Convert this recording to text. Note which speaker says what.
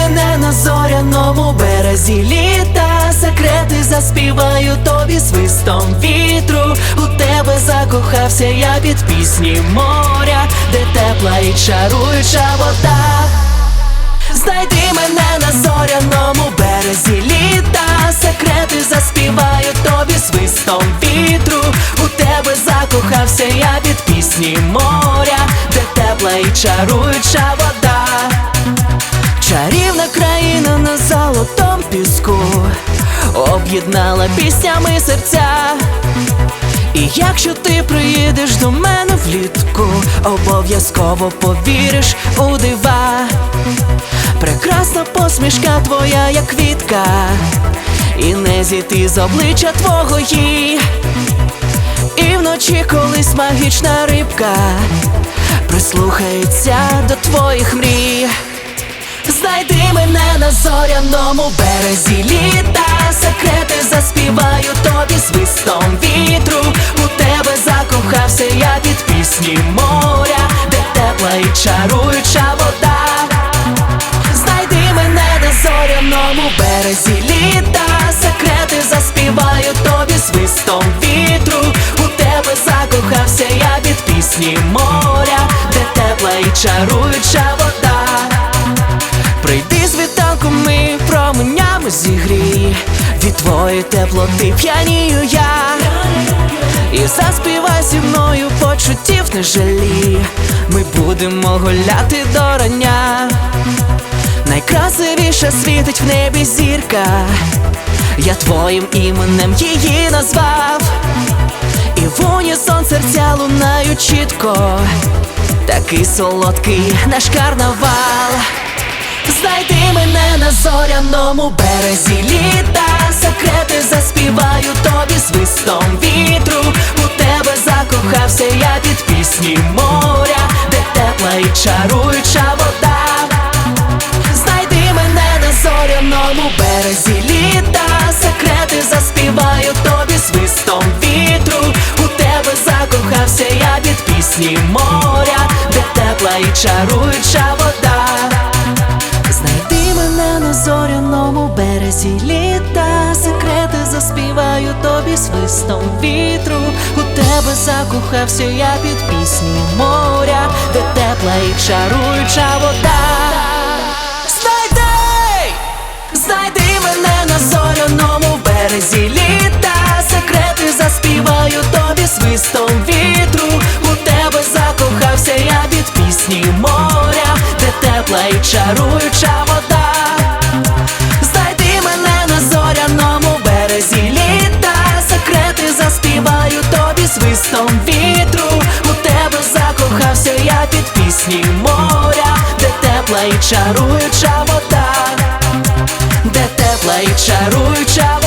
Speaker 1: мене на зоряному березі літа, секрети заспіваю тобі свистом вітру. У тебе закохався я під пісні моря, де тепла і чаруюча вода. Знайди мене на зоряному березі літа, секрети заспіваю тобі свистом вітру. У тебе закохався я під пісні моря, де тепла і чаруюча вода. Золотом піску об'єднала піснями серця. І якщо ти приїдеш до мене влітку, обов'язково повіриш у дива. Прекрасна посмішка твоя, як квітка, і не зійти з обличчя твого їй. І вночі колись магічна рибка прислухається до твоїх мрій. На зоряному березі літа, секрети заспіваю тобі свистом вітру. У тебе закохався я під пісні моря, де тепла і чаруюча вода. Знайди мене на зоряному березі літа, секрети заспіваю тобі свистом вітру. У тебе закохався я під пісні моря, де тепла і чаруюча вода. Зігрій Від твоєї теплоти п'янію я. І заспівай зі мною почуттів не жалій Ми будемо гуляти до рання. Найкрасивіше світить в небі зірка. Я твоїм іменем її назвав. І в унісон серця лунають чітко. Такий солодкий наш карнавал на зоряному березі літа, секрети заспіваю тобі свистом вітру. У тебе закохався я під пісні моря, де тепла і чаруюча вода. Знайди мене на зоряному березі літа, секрети заспіваю тобі свистом вітру. У тебе закохався я під пісні моря, де тепла і чаруюча вода. Мене на зоряному березі літа, секрети заспіваю тобі свистом вітру. У тебе закохався я під пісні моря, де тепла і чаруюча вода. Знайди, знайди мене на зоряному березі літа, секрети заспіваю тобі свистом вітру. У тебе закохався я під пісні моря, де тепла і чаруюча вода. Тепла і чаруюча вода, де тепла і чаруюча вода,